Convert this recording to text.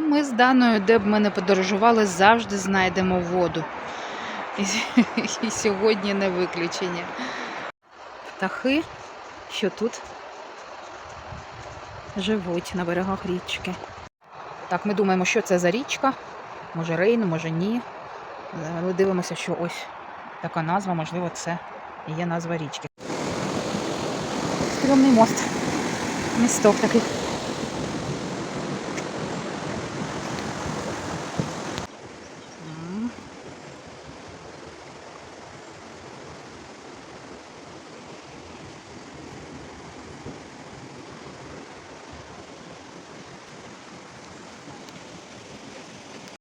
ми з Даною, де б ми не подорожували, завжди знайдемо воду. І, і сьогодні не виключення. Птахи, що тут живуть на берегах річки. Так, ми думаємо, що це за річка. Може Рейн, може ні. Але дивимося, що ось така назва, можливо, це і є назва річки. Стрімний мост. Місток такий.